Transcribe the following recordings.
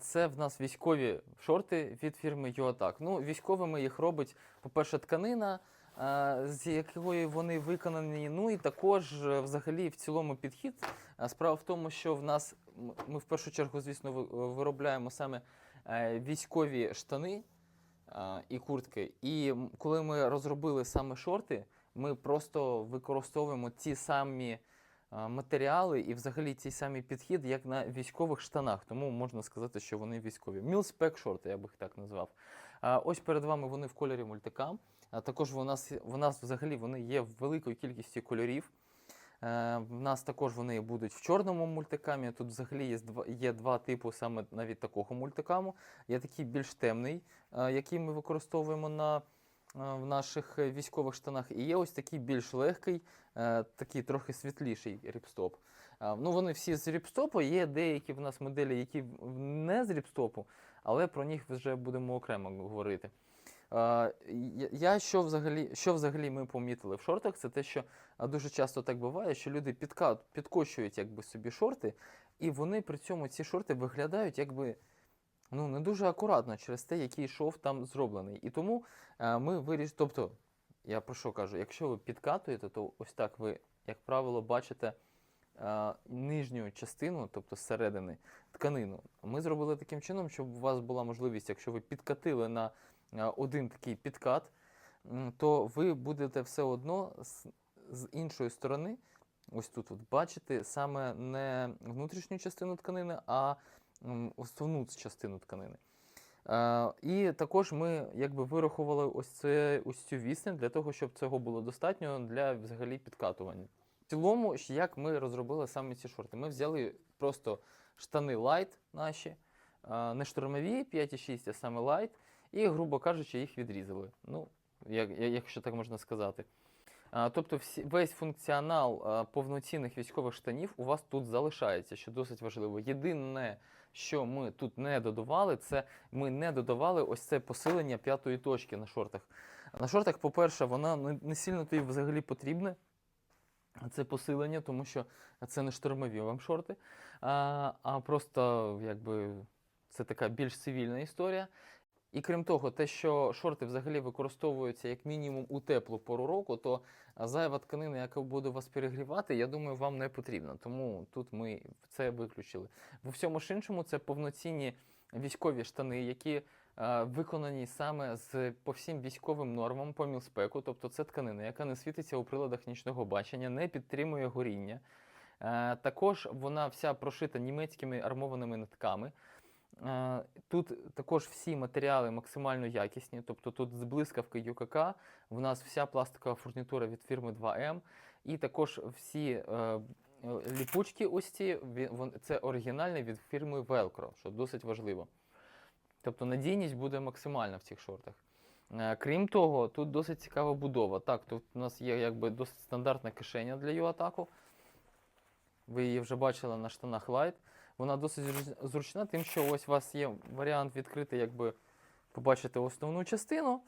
Це в нас військові шорти від фірми UATAC. Ну, військовими їх робить, по-перше, тканина, е, з якої вони виконані. Ну і також е, взагалі в цілому підхід. Е, Справа в тому, що в нас ми в першу чергу, звісно, виробляємо саме військові штани і куртки. І коли ми розробили саме шорти, ми просто використовуємо ті самі матеріали і взагалі ті самі підхід, як на військових штанах. Тому можна сказати, що вони військові. Мілспек шорти, я би їх так назвав. Ось перед вами вони в кольорі мультикам. А також у нас, у нас взагалі вони є в великої кількості кольорів. Е, В нас також вони будуть в чорному мультикамі. Тут взагалі є два, є два типи саме навіть такого мультикаму. Є такий більш темний, який ми використовуємо на, в наших е, військових штанах. І є ось такий більш легкий, е, такий трохи світліший ріпстоп. Е, Ну, вони всі з ріпстопу, є деякі в нас моделі, які не з ріпстопу, але про них вже будемо окремо говорити. Е, Я що взагалі, що взагалі ми помітили в шортах, це те, що дуже часто так буває, що люди підка, підкочують якби собі шорти, і вони при цьому ці шорти виглядають якби ну, не дуже акуратно через те, який шов там зроблений. І тому е, ми вирішили, тобто, я про що кажу, якщо ви підкатуєте, то ось так ви, як правило, бачите е, нижню частину, тобто зсередини тканину. Ми зробили таким чином, щоб у вас була можливість, якщо ви підкатили на е, один такий підкат, то ви будете все одно з, з іншої сторони, ось тут от, бачити саме не внутрішню частину тканини, а основну частину тканини. Е, і також ми якби вирахували ось, це, ось цю відстань для того, щоб цього було достатньо для взагалі підкатування. В цілому, як ми розробили саме ці шорти? Ми взяли просто штани light наші, е, не штурмові 5,6, а саме light, і, грубо кажучи, їх відрізали. Ну, як, якщо так можна сказати. Тобто весь функціонал повноцінних військових штанів у вас тут залишається, що досить важливо. Єдине, що ми тут не додавали, це ми не додавали ось це посилення п'ятої точки на шортах. На шортах, по-перше, вона не, сильно тобі взагалі потрібне. Це посилення, тому що це не штурмові вам шорти, а просто якби це така більш цивільна історія. І крім того, те, що шорти взагалі використовуються як мінімум у теплу пору року, то зайва тканина, яка буде вас перегрівати, я думаю, вам не потрібна. Тому тут ми це виключили. В всьому ж іншому це повноцінні військові штани, які е, виконані саме з по всім військовим нормам по мілспеку, тобто це тканина, яка не світиться у приладах нічного бачення, не підтримує горіння. Е, також вона вся прошита німецькими армованими нитками. Е, Тут також всі матеріали максимально якісні, тобто тут з блискавки ЮКК, в нас вся пластикова фурнітура від фірми 2М, і також всі е, ліпучки ось ці, це оригінальні від фірми Velcro, що досить важливо. Тобто надійність буде максимальна в цих шортах. Е, Крім того, тут досить цікава будова. Так, тут у нас є якби досить стандартна кишеня для юатаку. Ви її вже бачили на штанах Light. Вона досить зручна, тим, що ось у вас є варіант відкрити, якби побачити основну частину.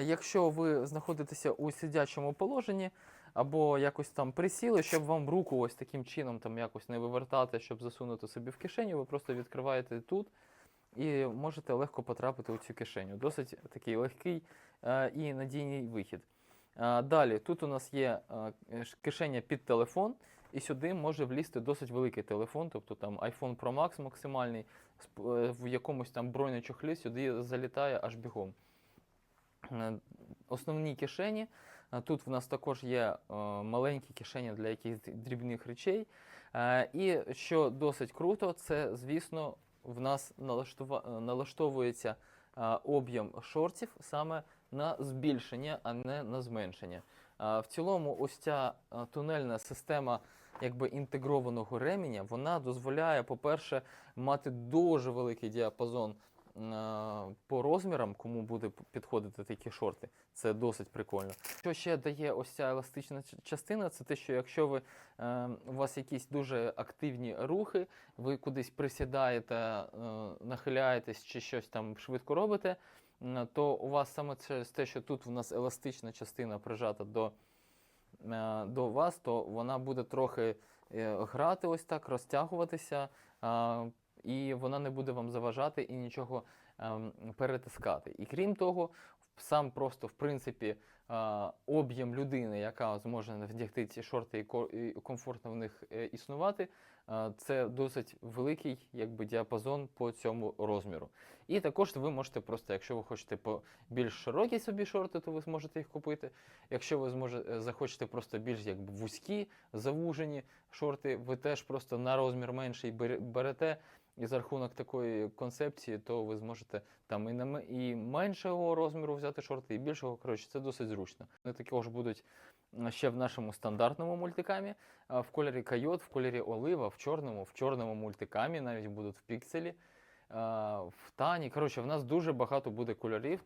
Якщо ви знаходитеся у сидячому положенні, або якось там присіли, щоб вам руку ось таким чином там якось не вивертати, щоб засунути собі в кишеню, ви просто відкриваєте тут і можете легко потрапити у цю кишеню. Досить такий легкий е, і надійний вихід. Е, Далі, тут у нас є е, кишеня під телефон, і сюди може влізти досить великий телефон, тобто там iPhone Pro Max максимальний, е, в якомусь там бронечохлі сюди залітає аж бігом. Е, Основні кишені. е, Тут в нас також є маленькі кишені для якихось дрібних речей. І що досить круто, це, звісно, в нас налаштовується об'єм шортів саме на збільшення, а не на зменшення. В цілому, ось ця тунельна система якби інтегрованого ременя, вона дозволяє, по-перше, мати дуже великий діапазон по розмірам, кому буде підходити такі шорти. Це досить прикольно. Що ще дає ось ця еластична частина, це те, що якщо ви е, у вас якісь дуже активні рухи, ви кудись присідаєте, е, нахиляєтесь чи щось там швидко робите, то у вас саме через те, що тут у нас еластична частина прижата до, е, до вас, то вона буде трохи е, грати ось так, розтягуватися. і вона не буде вам заважати і нічого ем, перетискати. І крім того, сам просто в принципі е, об'єм людини, яка зможе вдягти ці шорти і комфортно в них е, існувати, е, це досить великий якби, діапазон по цьому розміру. І також ви можете просто, якщо ви хочете по більш широкі собі шорти, то ви зможете їх купити. Якщо ви зможете, захочете просто більш якби вузькі, завужені шорти, ви теж просто на розмір менший берете. І за рахунок такої концепції, то ви зможете там і на і меншого розміру взяти шорти, і більшого. Коротше, це досить зручно. Вони також будуть ще в нашому стандартному мультикамі, в кольорі койот, в кольорі олива, в чорному, в чорному мультикамі навіть будуть в пікселі, в тані. Коротше, в нас дуже багато буде кольорів.